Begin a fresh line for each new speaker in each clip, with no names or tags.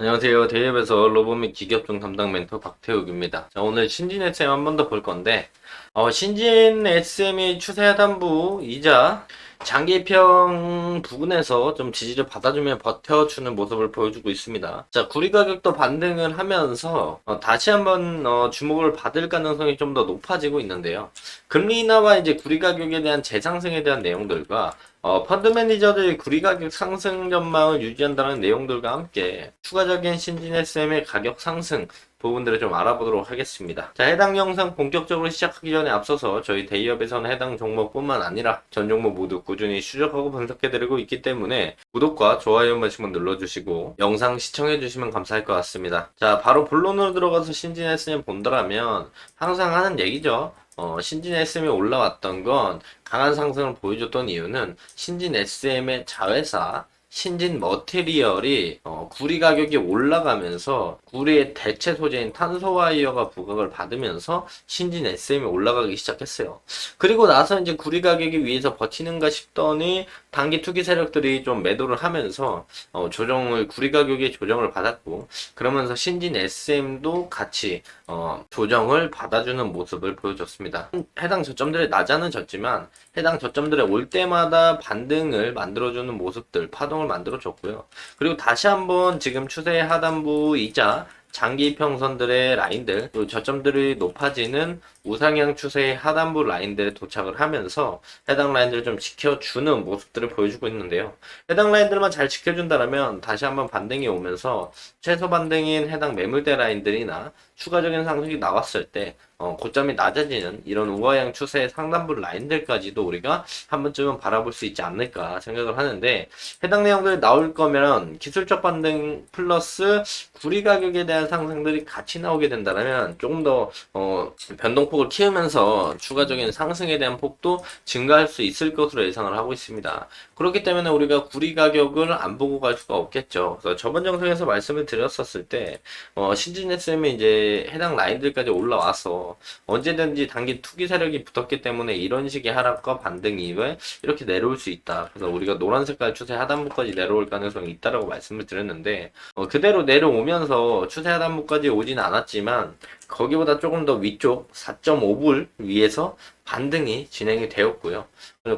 안녕하세요. 대협에서 로보및 기계업종 담당 멘토 박태욱입니다. 자, 오늘 신진 SM 한 번 더 볼 건데, 어, 신진 SM이 추세 하단부 이자 장기평 부근에서 좀 지지를 받아주며 버텨주는 모습을 보여주고 있습니다. 자, 구리 가격도 반등을 하면서 어, 다시 한번 어, 주목을 받을 가능성이 좀 더 높아지고 있는데요. 금리 인하와 이제 구리 가격에 대한 재상승에 대한 내용들과 어, 펀드 매니저들이 구리 가격 상승 전망을 유지한다는 내용들과 함께 추가적인 신진 SM의 가격 상승 부분들을 좀 알아보도록 하겠습니다. 자, 해당 영상 본격적으로 시작하기 전에 앞서서 저희 대기업에서는 해당 종목뿐만 아니라 전 종목 모두 꾸준히 추적하고 분석해드리고 있기 때문에 구독과 좋아요 한 번씩만 눌러주시고 영상 시청해주시면 감사할 것 같습니다. 자, 바로 본론으로 들어가서 신진 SM 본다라면 항상 하는 얘기죠. 어, 신진 SM이 올라왔던 건 강한 상승을 보여줬던 이유는 신진 SM의 자회사 신진 머티리얼이 어, 구리 가격이 올라가면서 구리의 대체 소재인 탄소 와이어가 부각을 받으면서 신진 SM이 올라가기 시작했어요. 그리고 나서 이제 구리 가격이 위에서 버티는가 싶더니 단기 투기 세력들이 좀 매도를 하면서 어, 조정을 구리 가격에 조정을 받았고 그러면서 신진 SM도 같이 어, 조정을 받아주는 모습을 보여줬습니다. 해당 저점들의 낮아는 졌지만 해당 저점들에 올 때마다 반등을 만들어주는 모습들 파동 을 만들어 줬고요. 그리고 다시 한번 지금 추세 하단부이자 장기 평선들의 라인들, 또 저점들이 높아지는 우상향 추세의 하단부 라인들에 도착을 하면서 해당 라인들을 좀 지켜주는 모습들을 보여주고 있는데요. 해당 라인들만 잘 지켜준다면 다시 한번 반등이 오면서 최소 반등인 해당 매물대 라인들이나 추가적인 상승이 나왔을 때 어, 고점이 낮아지는 이런 우하향 추세의 상단부 라인들까지도 우리가 한 번쯤은 바라볼 수 있지 않을까 생각을 하는데 해당 내용들이 나올 거면 기술적 반등 플러스 구리 가격에 대한 상승들이 같이 나오게 된다면 조금 더 어, 변동폭을 키우면서 추가적인 상승에 대한 폭도 증가할 수 있을 것으로 예상을 하고 있습니다. 그렇기 때문에 우리가 구리 가격을 안 보고 갈 수가 없겠죠. 그래서 저번 영상에서 말씀을 드렸었을 때 어, 신진 SM이 이제 해당 라인들까지 올라와서 언제든지 단기 투기 세력이 붙었기 때문에 이런 식의 하락과 반등 이후에 이렇게 내려올 수 있다. 그래서 우리가 노란 색깔 추세 하단부까지 내려올 가능성이 있다라고 말씀을 드렸는데 어, 그대로 내려오면서 추세 하단부까지 오진 않았지만 거기보다 조금 더 위쪽 4.5불 위에서 반등이 진행이 되었고요.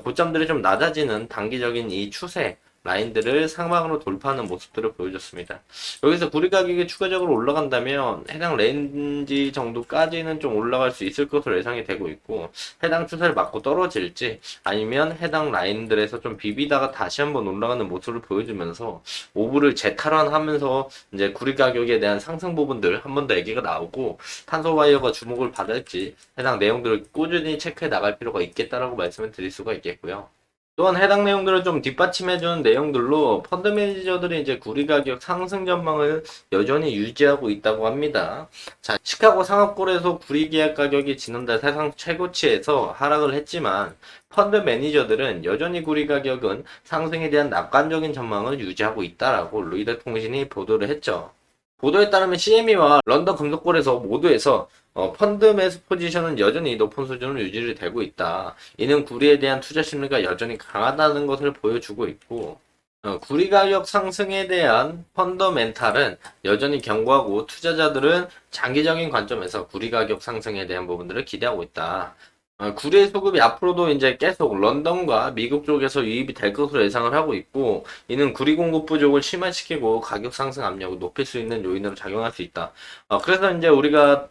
고점들이 좀 낮아지는 단기적인 이 추세 라인들을 상방으로 돌파하는 모습들을 보여줬습니다. 여기서 구리 가격이 추가적으로 올라간다면 해당 레인지 정도까지는 좀 올라갈 수 있을 것으로 예상이 되고 있고 해당 추세를 맞고 떨어질지 아니면 해당 라인들에서 좀 비비다가 다시 한번 올라가는 모습을 보여주면서 오브를 재탈환하면서 이제 구리 가격에 대한 상승 부분들 한 번 더 얘기가 나오고 탄소 와이어가 주목을 받을지 해당 내용들을 꾸준히 체크해 나갈 필요가 있겠다라고 말씀을 드릴 수가 있겠고요. 또한 해당 내용들을 좀 뒷받침해주는 내용들로 펀드 매니저들이 이제 구리 가격 상승 전망을 여전히 유지하고 있다고 합니다. 자, 시카고 상업골에서 구리 계약 가격이 지난달 사상 최고치에서 하락을 했지만 펀드 매니저들은 여전히 구리 가격은 상승에 대한 낙관적인 전망을 유지하고 있다라고 로이더 통신이 보도를 했죠. 보도에 따르면 CME와 런던 금속골에서 모두에서 어, 펀드 매수 포지션은 여전히 높은 수준을 유지를 되고 있다. 이는 구리에 대한 투자 심리가 여전히 강하다는 것을 보여주고 있고, 어, 구리 가격 상승에 대한 펀더멘탈은 여전히 견고하고 투자자들은 장기적인 관점에서 구리 가격 상승에 대한 부분들을 기대하고 있다. 어, 구리의 수급이 앞으로도 이제 계속 런던과 미국 쪽에서 유입이 될 것으로 예상을 하고 있고, 이는 구리 공급 부족을 심화시키고 가격 상승 압력을 높일 수 있는 요인으로 작용할 수 있다. 어, 그래서 이제 우리가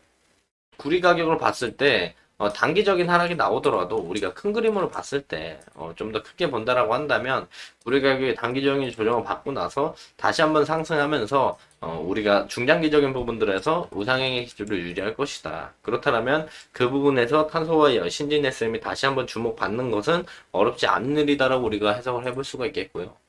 구리 가격을 봤을 때 어, 단기적인 하락이 나오더라도 우리가 큰 그림으로 봤을 때 좀 더 크게 본다라고 한다면 구리 가격이 단기적인 조정을 받고 나서 다시 한번 상승하면서 어, 우리가 중장기적인 부분들에서 우상향의 기술을 유지할 것이다. 그렇다면 그 부분에서 탄소와 신진 SM이 다시 한번 주목받는 것은 어렵지 않은 일이다라고 우리가 해석을 해볼 수가 있겠고요.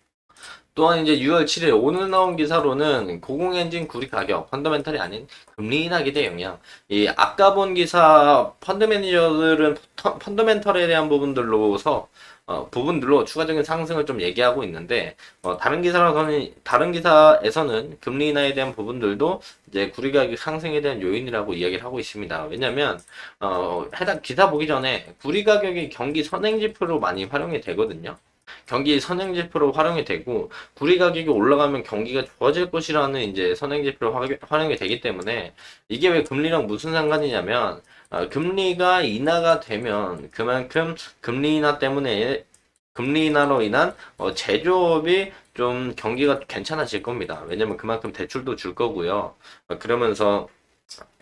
또한 이제 6월 7일 오늘 나온 기사로는 고공 엔진 구리 가격 펀더멘탈이 아닌 금리 인하 기 대 영향. 이 아까 본 기사 펀드 매니저들은 펀- 펀더멘털에 대한 부분들로서 어, 부분들로 추가적인 상승을 좀 얘기하고 있는데 어, 다른 기사로서는 다른 기사에서는 금리 인하에 대한 부분들도 이제 구리 가격 상승에 대한 요인이라고 이야기를 하고 있습니다. 왜냐하면 어, 해당 기사 보기 전에 구리 가격이 경기 선행 지표로 많이 활용이 되거든요. 경기 선행지표로 활용이 되고 구리 가격이 올라가면 경기가 좋아질 것이라는 이제 선행지표로 화- 활용이 되기 때문에 이게 왜 금리랑 무슨 상관이냐면 아, 금리가 인하가 되면 그만큼 금리 인하 때문에 금리 인하로 인한 어, 제조업이 좀 경기가 괜찮아질 겁니다. 왜냐면 그만큼 대출도 줄 거고요. 어, 그러면서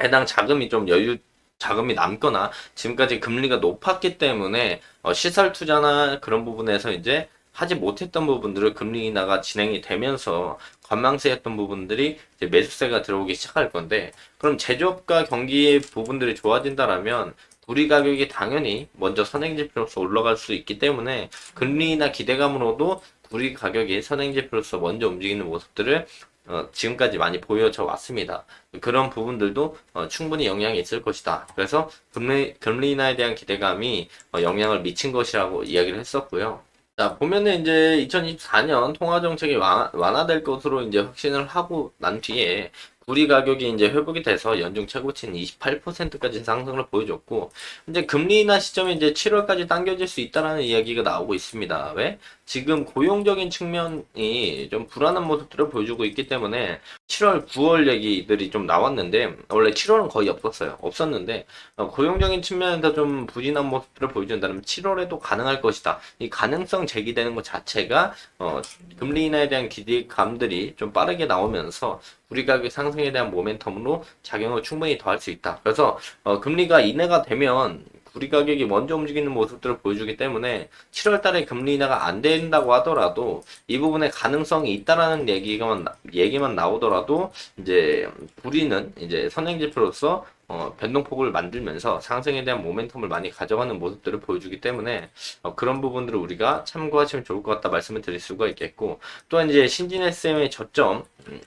해당 자금이 좀 여유 자금이 남거나 지금까지 금리가 높았기 때문에 어, 시설 투자나 그런 부분에서 이제 하지 못했던 부분들을 금리 인하가 진행이 되면서 관망세했던 부분들이 이제 매수세가 들어오기 시작할 건데 그럼 제조업과 경기의 부분들이 좋아진다라면 우리 가격이 당연히 먼저 선행지표로서 올라갈 수 있기 때문에 금리 인하 기대감으로도 우리 가격이 선행지표로서 먼저 움직이는 모습들을 어, 지금까지 많이 보여져 왔습니다. 그런 부분들도 어, 충분히 영향이 있을 것이다. 그래서 금리, 금리 인하에 대한 기대감이 어, 영향을 미친 것이라고 이야기를 했었고요. 자, 보면은 이제 2024년 통화 정책이 완화, 완화될 것으로 이제 확신을 하고 난 뒤에 구리 가격이 이제 회복이 돼서 연중 최고치인 28%까지 상승을 보여줬고 이제 금리 인하 시점이 이제 7월까지 당겨질 수 있다라는 이야기가 나오고 있습니다. 왜? 지금 고용적인 측면이 좀 불안한 모습들을 보여주고 있기 때문에 7월, 9월 얘기들이 좀 나왔는데 원래 7월은 거의 없었어요. 없었는데 어, 고용적인 측면에서 좀 부진한 모습들을 보여준다면 7월에도 가능할 것이다. 이 가능성 제기되는 것 자체가 어, 금리 인하에 대한 기대감들이 좀 빠르게 나오면서 우리 가격 상승에 대한 모멘텀으로 작용을 충분히 더 할 수 있다. 그래서 어, 금리가 인하가 되면 우리 가격이 먼저 움직이는 모습들을 보여주기 때문에 7월 달에 금리 인하가 안 된다고 하더라도 이 부분에 가능성이 있다라는 얘기만 얘기만 나오더라도 이제 우리는 이제 선행 지표로서 어, 변동폭을 만들면서 상승에 대한 모멘텀을 많이 가져가는 모습들을 보여주기 때문에 어, 그런 부분들을 우리가 참고하시면 좋을 것 같다 말씀을 드릴 수가 있겠고 또한 이제 신진 SM의 저점 음,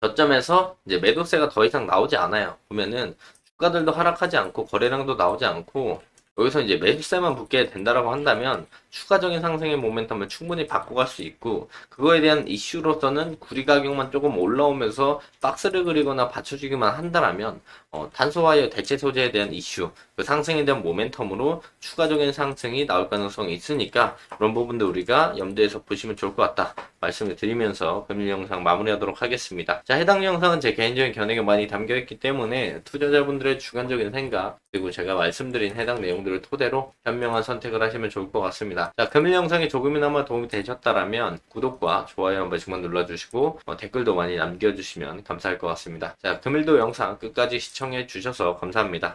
저점에서 이제 매도세가 더 이상 나오지 않아요. 보면은 주가들도 하락하지 않고 거래량도 나오지 않고 여기서 이제 매수세만 붙게 된다라고 한다면 추가적인 상승의 모멘텀을 충분히 바꿔갈 수 있고 그거에 대한 이슈로서는 구리 가격만 조금 올라오면서 박스를 그리거나 받쳐주기만 한다라면 어, 탄소화이어 대체 소재에 대한 이슈 그 상승에 대한 모멘텀으로 추가적인 상승이 나올 가능성이 있으니까 그런 부분도 우리가 염두에서 보시면 좋을 것 같다 말씀을 드리면서 금일 영상 마무리하도록 하겠습니다. 자 해당 영상은 제 개인적인 견해가 많이 담겨있기 때문에 투자자분들의 주관적인 생각 그리고 제가 말씀드린 해당 내용들을 토대로 현명한 선택을 하시면 좋을 것 같습니다. 자, 금일 영상이 조금이나마 도움이 되셨다라면 구독과 좋아요 한 번씩만 눌러주시고 어, 댓글도 많이 남겨주시면 감사할 것 같습니다. 자, 금일도 영상 끝까지 시청해 주셔서 감사합니다.